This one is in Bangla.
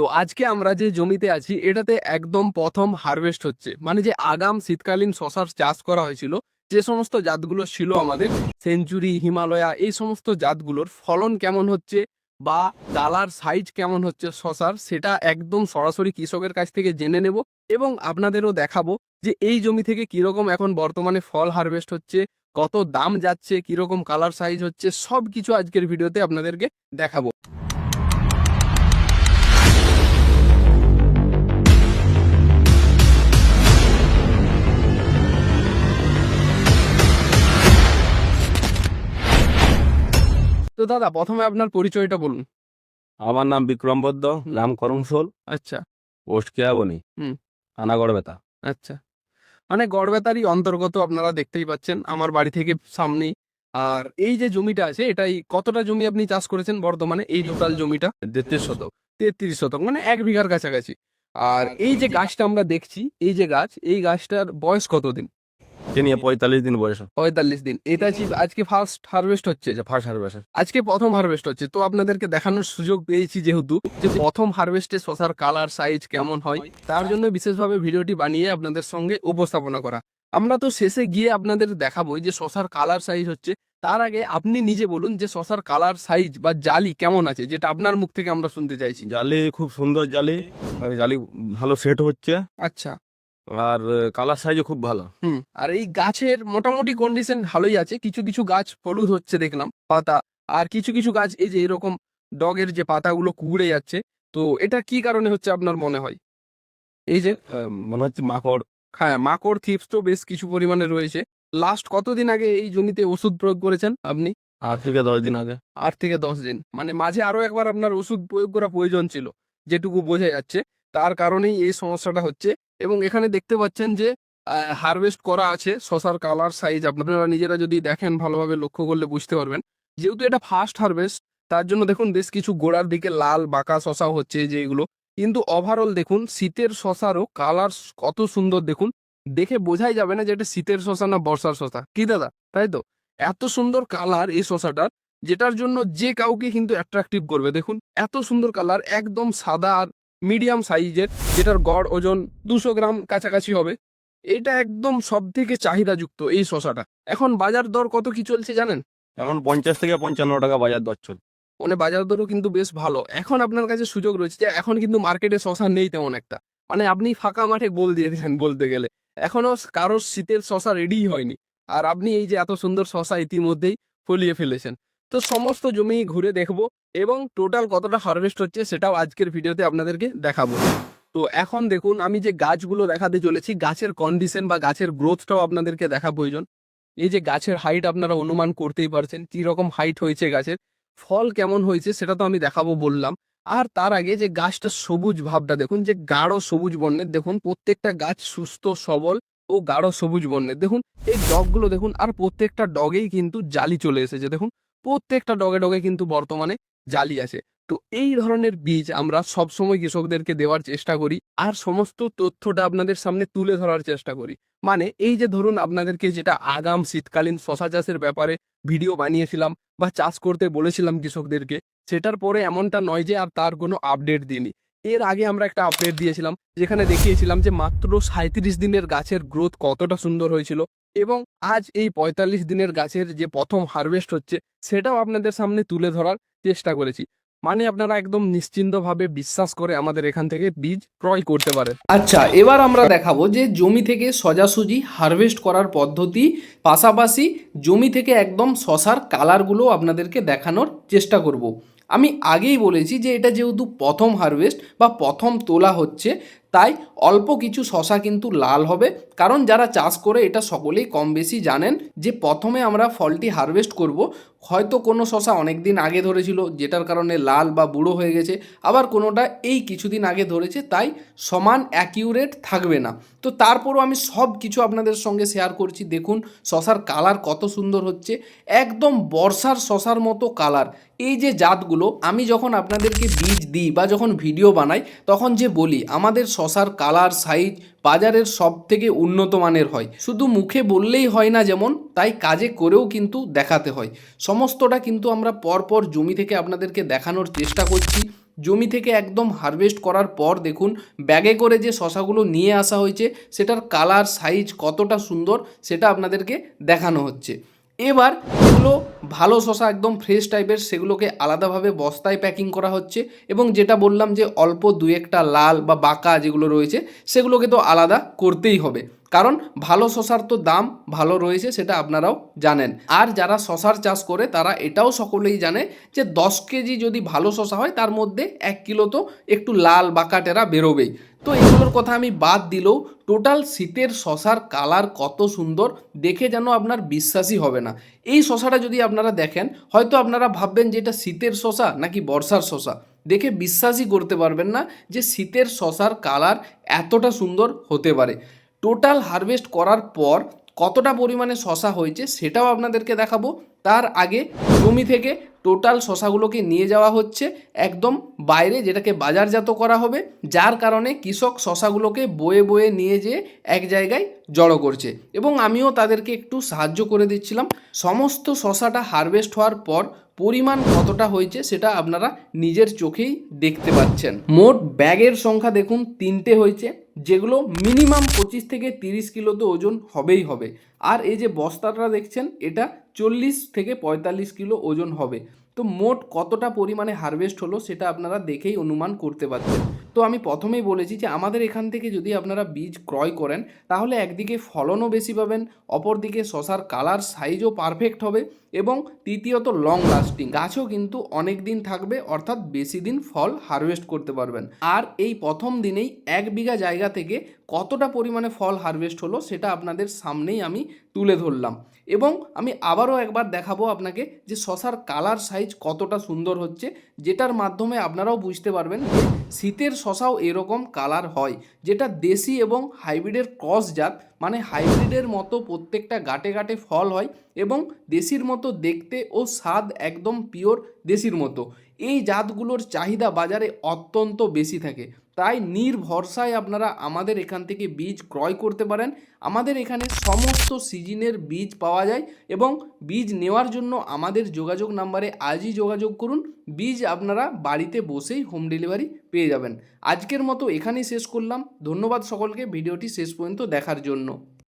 তো আজকে আমরা যে জমিতে আছি, এটাতে একদম প্রথম হারভেস্ট হচ্ছে। মানে যে আগাম শীতকালীন শশার চাষ করা হয়েছিল, যে সমস্ত জাতগুলো ছিল আমাদের, সেঞ্চুরি, হিমালয়া, এই সমস্ত জাতগুলোর ফলন কেমন হচ্ছে বা ডালার সাইজ কেমন হচ্ছে শশার, সেটা একদম সরাসরি কৃষকের কাছ থেকে জেনে নেব এবং আপনাদেরও দেখাবো যে এই জমি থেকে কীরকম এখন বর্তমানে ফল হারভেস্ট হচ্ছে, কত দাম যাচ্ছে, কীরকম কালার সাইজ হচ্ছে সব কিছু আজকের ভিডিওতে আপনাদেরকে দেখাবো। দাদা প্রথমে আপনার পরিচয়টা বলুন। আমার নাম বিক্রম বদ্দ নাম করমশোল আচ্ছা। পোস্ট কেয়াবনি হুম। থানাগড় বেতা আচ্ছা। মানে গড়বেতারই অন্তর্গত আপনারা দেখতেই পাচ্ছেন আমার বাড়ি থেকে সামনেই। আর এই যে জমিটা আছে এটাই কতটা জমি আপনি চাষ করেছেন বর্তমানে? এই টোটাল জমিটা? তেত্রিশ শতক। তেত্রিশ শতক মানে এক বিঘার কাছাকাছি। আর এই যে গাছটা আমরা দেখছি এই যে গাছ এই গাছটার বয়স কতদিন? সে নিয়ে পঁয়তাল্লিশ দিন বয়স পঁয়তাল্লিশ দিন। এটা আজকে ফার্স্ট হারভেস্ট হচ্ছে। হচ্ছে ফার্স্ট হারভেস্ট আজকে প্রথম হারভেস্ট হচ্ছে। তো আপনাদেরকে দেখানোর সুযোগ পেয়েছি যেহেতু যে প্রথম হারভেস্টে শশার কালার সাইজ কেমন হয় তার জন্য বিশেষভাবে ভিডিওটি বানিয়ে আপনাদের সঙ্গে উপস্থাপনা করা। আমরা তো শেষে গিয়ে আপনাদের দেখাবো যে শশার কালার সাইজ হচ্ছে। তার আগে আপনি নিজে বলুন যে শশার কালার সাইজ বা জালি কেমন আছে যেটা আপনার মুখ থেকে আমরা শুনতে চাইছি। জালি খুব সুন্দর জালি। জালি ভালো সেট হচ্ছে। আচ্ছা। আর কালার সাইজও খুব ভালো। হুম আর এই গাছের মোটামুটি কন্ডিশন ভালোই আছে। কিছু কিছু গাছ হলুদ হচ্ছে দেখলাম পাতা। আর কিছু কিছু গাছ এই যে এরকম ডগের যে পাতাগুলো কুড়ে যাচ্ছে তো এটা কি কারণে হচ্ছে আপনার মনে হয়? এই যে মনে হচ্ছে মাকড়। হ্যাঁ মাকড় থিপস তো বেশ কিছু পরিমাণে রয়েছে। লাস্ট কতদিন আগে এই জমিতে ওষুধ প্রয়োগ করেছেন আপনি? আট থেকে দশ দিন আগে। আট থেকে দশ দিন। মানে মাঝে আরও একবার আপনার ওষুধ প্রয়োগ করা প্রয়োজন ছিল যেটুকু বোঝা যাচ্ছে। তার কারণেই এই সমস্যাটা হচ্ছে। এবং এখানে দেখতে পাচ্ছেন যে হারভেস্ট করা আছে, শশার কালার সাইজ আপনারা নিজেরা যদি দেখেন ভালোভাবে লক্ষ্য করলে বুঝতে পারবেন। যেহেতু এটা ফার্স্ট হারভেস্ট তার জন্য দেখুন বেশ কিছু গোড়ার দিকে লাল বাঁকা শশাও হচ্ছে যেগুলো কিন্তু ওভারঅল দেখুন, শীতের শশারও কালার কত সুন্দর দেখুন। দেখে বোঝাই যাবে না যে এটা শীতের শশা না বর্ষার শশা। কি দাদা? তাই তো? এত সুন্দর কালার এই শশাটার, যেটার জন্য যে কাউকে কিন্তু অ্যাট্রাকটিভ করবে। দেখুন, এত সুন্দর কালার একদম সাদা আর মিডিয়াম সাইজের যেটার গড় ওজন দুশো গ্রাম কাছাকাছি হবে। এটা একদম সব থেকে চাহিদাযুক্ত এই শশাটা এখন বাজার দর কত কি চলছে জানেন? এখন পঞ্চাশ থেকে পঞ্চান্ন টাকা বাজার দর চল মানে বাজার দরও কিন্তু বেশ ভালো। এখন আপনার কাছে সুযোগ রয়েছে যে এখন কিন্তু মার্কেটে শশা নেই তেমন একটা। মানে আপনি ফাঁকা মাঠে গোল দিয়ে দিলেন বলতে গেলে। এখনও কারোর শীতের শশা রেডিই হয়নি। আর আপনি এই যে এত সুন্দর শশা ইতিমধ্যেই ফলিয়ে ফেলেছেন। তো সমস্ত জমি ঘুরে দেখব এবং টোটাল কতটা হারভেস্ট হচ্ছে সেটাও আজকের ভিডিওতে আপনাদেরকে দেখাবো। তো এখন দেখুন, আমি যে গাছগুলো দেখাতে চলেছি, গাছের কন্ডিশন বা গাছের গ্রোথটাও আপনাদেরকে দেখা প্রয়োজন এই যে গাছের হাইট আপনারা অনুমান করতেই পারছেন কি রকম হাইট হয়েছে গাছের, ফল কেমন হয়েছে সেটা তো আমি দেখাবো বললাম। আর তার আগে যে গাছটা সবুজ ভাবটা, দেখুন যে গাঢ় সবুজ বর্ণের, দেখুন প্রত্যেকটা গাছ সুস্থ, সবল ও গাঢ় সবুজ বর্ণের। দেখুন, এই ডগগুলো দেখুন, আর প্রত্যেকটা ডগেই কিন্তু জালি চলে এসেছে, দেখুন। প্রত্যেকটা ডগে ডগে কিন্তু বর্তমানে জালি আছে। তো এই ধরনের বীজ আমরা সবসময় কৃষকদেরকে দেওয়ার চেষ্টা করি আর সমস্ত তথ্যটা আপনাদের সামনে তুলে ধরার চেষ্টা করি। মানে এই যে ধরুন আপনাদেরকে যেটা আগাম শীতকালীন শশা চাষের ব্যাপারে ভিডিও বানিয়েছিলাম বা চাষ করতে বলেছিলাম কৃষকদেরকে, সেটার পরে এমনটা নয় যে আর তার কোনো আপডেট দিইনি। এর আগে আমরা একটা আপডেট দিয়েছিলাম, যেখানে দেখিয়েছিলাম যে মাত্র সাঁত্রিশ দিনের গাছের গ্রোথ কতটা সুন্দর হয়েছিল এবং আজ এই পঁয়তাল্লিশ দিনের গাছের যে প্রথম হারভেস্ট হচ্ছে, সেটাও আপনাদের সামনে তুলে ধরার চেষ্টা করেছি মানে আপনারা একদম নিশ্চিন্তভাবে বিশ্বাস করে আমাদের এখান থেকে বীজ ক্রয় করতে পারেন আচ্ছা এবার আমরা দেখাবো যে জমি থেকে সোজাসুজি হারভেস্ট করার পদ্ধতি, পাশাপাশি জমি থেকে একদম শশার কালারগুলো আপনাদেরকে দেখানোর চেষ্টা করব। আমি আগেই বলেছি যে এটা যেহেতু প্রথম হারভেস্ট বা প্রথম তোলা হচ্ছে তাই অল্প কিছু শশা কিন্তু লাল হবে। কারণ যারা চাষ করে এটা সকলেই কম বেশি জানেন যে প্রথমে আমরা ফলটি হারভেস্ট করব। হয়তো কোনো শশা অনেক দিন আগে ধরেছিল, যেটার কারণে লাল বা বুড়ো হয়ে গেছে। আবার কোনোটা এই কিছুদিন আগে ধরেছে, তাই সমান অ্যাকিউরেট থাকবে না। তো তারপরও আমি সব কিছু আপনাদের সঙ্গে শেয়ার করছি। দেখুন, শশার কালার কত সুন্দর হচ্ছে। একদম বর্ষার শশার মতো কালার এই যে জাতগুলো, আমি যখন আপনাদেরকে বীজ দিই বা যখন ভিডিও বানাই, তখন যে বলি, আমাদের শশার কালার সাইজ বাজারের সব থেকে উন্নত মানের হয়। শুধু মুখে বললেই হয় না যেমন, তাই কাজে করেও কিন্তু দেখাতে হয়। সমস্তটা কিন্তু আমরা পরপর জমি থেকে আপনাদেরকে দেখানোর চেষ্টা করছি। জমি থেকে একদম হারভেস্ট করার পর দেখুন, ব্যাগে করে যে শশাগুলো নিয়ে আসা হয়েছে, সেটার কালার সাইজ কতটা সুন্দর, সেটা আপনাদেরকে দেখানো হচ্ছে। এবার যেগুলো ভালো শশা একদম ফ্রেশ টাইপের সেগুলোকে আলাদাভাবে বস্তায় প্যাকিং করা হচ্ছে এবং যেটা বললাম যে অল্প দু একটা লাল বা বাঁকা যেগুলো রয়েছে, সেগুলোকে তো আলাদা করতেই হবে। কারণ ভালো শশার তো দাম ভালো রয়েছে সেটা আপনারাও জানেন। আর যারা শশার চাষ করে, তারা এটাও সকলেই জানে যে দশ কেজি যদি ভালো শশা হয়, তার মধ্যে এক কিলো তো একটু লাল বাঁকাটেরা বেরোবেই। তো এগুলোর কথা আমি বাদ দিলেও টোটাল শীতের শশার কালার কত সুন্দর দেখে যেন আপনার বিশ্বাসই হবে না। এই শশাটা যদি আপনারা দেখেন, হয়তো আপনারা ভাববেন যে এটা শীতের শশা নাকি বর্ষার শশা। দেখে বিশ্বাসই করতে পারবেন না যে শীতের শশার কালার এতটা সুন্দর হতে পারে। টোটাল হারভেস্ট করার পর কতটা পরিমাণে শশা হয়েছে সেটাও আপনাদেরকে দেখাবো। তার আগে জমি থেকে টোটাল শশাগুলোকে নিয়ে যাওয়া হচ্ছে একদম বাইরে যেটাকে বাজারজাত করা হবে, যার কারণে কৃষক শশাগুলোকে বয়ে বয়ে নিয়ে যেয়ে এক জায়গায় জড়ো করছে। এবং আমিও তাদেরকে একটু সাহায্য করে দিচ্ছিলাম। সমস্ত শশাটা হারভেস্ট হওয়ার পর পরিমাণ কতটা হয়েছে সেটা আপনারা নিজের চোখেই দেখতে পাচ্ছেন। মোট ব্যাগের সংখ্যা দেখুন, তিনটে হয়েছে। যেগুলো মিনিমাম পঁচিশ থেকে তিরিশ কিলো তো ওজন হবেই হবে। আর এই যে বস্তাটা দেখছেন, এটা চল্লিশ থেকে পঁয়তাল্লিশ কিলো ওজন হবে। তো মোট কতটা পরিমাণে হারভেস্ট হলো সেটা আপনারা দেখেই অনুমান করতে পারছেন। তো আমি প্রথমেই বলেছি যে আমাদের এখান থেকে যদি আপনারা বীজ ক্রয় করেন, তাহলে একদিকে ফলনও বেশি পাবেন, অপরদিকে শশার কালার সাইজও পারফেক্ট হবে এবং তৃতীয়ত লং লাস্টিং গাছও কিন্তু অনেক দিন থাকবে, অর্থাৎ বেশি দিন ফল হারভেস্ট করতে পারবেন। আর এই প্রথম দিনেই এক বিঘা জায়গা থেকে কতটা পরিমাণে ফল হারভেস্ট হলো, সেটা আপনাদের সামনেই আমি তুলে ধরলাম। এবং আমি আবারও একবার দেখাবো আপনাকে যে শশার কালার সাইজ কতটা সুন্দর হচ্ছে, যেটার মাধ্যমে আপনারাও বুঝতে পারবেন শীতের শশাও এরকম কালার হয়, যেটা দেশি এবং হাইব্রিডের ক্রস জাত মানে হাইব্রিডের মতো প্রত্যেকটা গাটে গাটে ফল হয় এবং দেশির মতো দেখতে ও স্বাদ একদম পিওর দেশির মতো। এই জাতগুলোর চাহিদা বাজারে অত্যন্ত বেশি থাকে। তাই নির্ভরসায় আপনারা আমাদের এখান থেকে বীজ ক্রয় করতে পারেন। আমাদের এখানে সমস্ত সিজনের বীজ পাওয়া যায় এবং বীজ নেওয়ার জন্য আমাদের যোগাযোগ নাম্বারে আজই যোগাযোগ করুন। বীজ আপনারা বাড়িতে বসেই হোম ডেলিভারি পেয়ে যাবেন। আজকের মতো এখানেই শেষ করলাম। ধন্যবাদ সকলকে। ভিডিওটি শেষ পর্যন্ত দেখার জন্য।